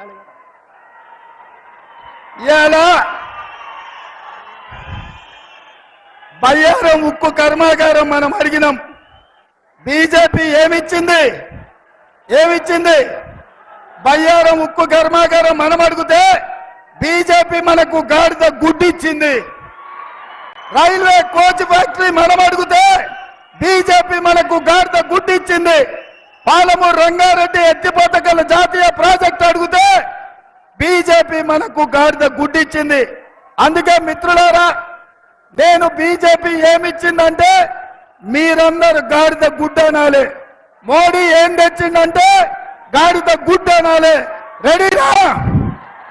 ఇలా బయ్యారం ఉక్కు కర్మాగారం మనం అడిగినాం. బీజేపీ ఏమిచ్చింది? ఏమిచ్చింది? బయ్యారం ఉక్కు కర్మాగారం మనం అడిగితే బీజేపీ మనకు గాడిద గుడ్డిచ్చింది. రైల్వే కోచ్ ఫ్యాక్టరీ మనం అడిగితే బీజేపీ మనకు గాడిద గుడ్డిచ్చింది. పాలమూరు రంగారెడ్డి ఎత్తిపోతకల జాతీయ ప్రాజెక్ట్ అడిగితే బీజేపీ మనకు గాడిద గుడ్డిచ్చింది. అందుకే మిత్రులారా నేను బీజేపీ ఏమిచ్చిందంటే మీరందరూ గాడిద గుడ్డ అనాలి మోడీ ఏం తెచ్చిందంటే గాడిద గుడ్డ అనాలి రెడీనా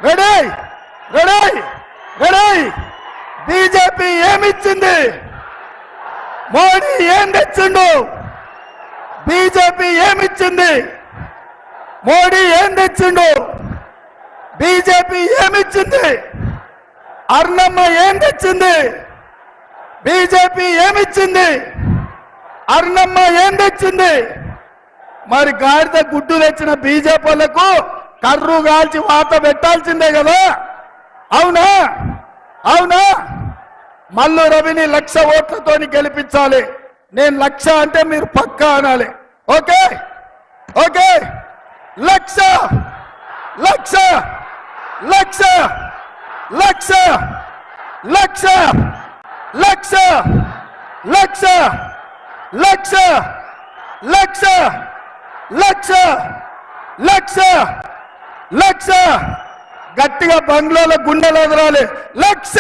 రెడీ! రెడీ! రెడీ! బీజేపీ ఏమిచ్చింది? మోడీ ఏం తెచ్చిండు? బీజేపీ ఏమిచ్చింది? మోడీ ఏం తెచ్చిండు? బీజేపీ ఏమిచ్చింది? అర్ణమ్మ ఏం తెచ్చింది? బీజేపీ ఏమిచ్చింది? అర్ణమ్మ ఏం తెచ్చింది? మరి గాడిద గుడ్డు తెచ్చిన బీజేపీలకు కర్రు కాల్చి వాత పెట్టాల్సిందే కదా? అవునా? అవునా? మల్లు రవిని లక్ష ఓట్లతోని గెలిపించాలి. నేను లక్ష అంటే మీరు పక్కా అనాలి. ఓకే ఓకే లక్ష లక్ష లక్ష లక్ష లక్ష లక్ష లక్ష లక్ష లక్ష లక్ష లక్ష లక్ష గట్టిగా బంగ్లాల గుండెలు ఎదరాలి లక్ష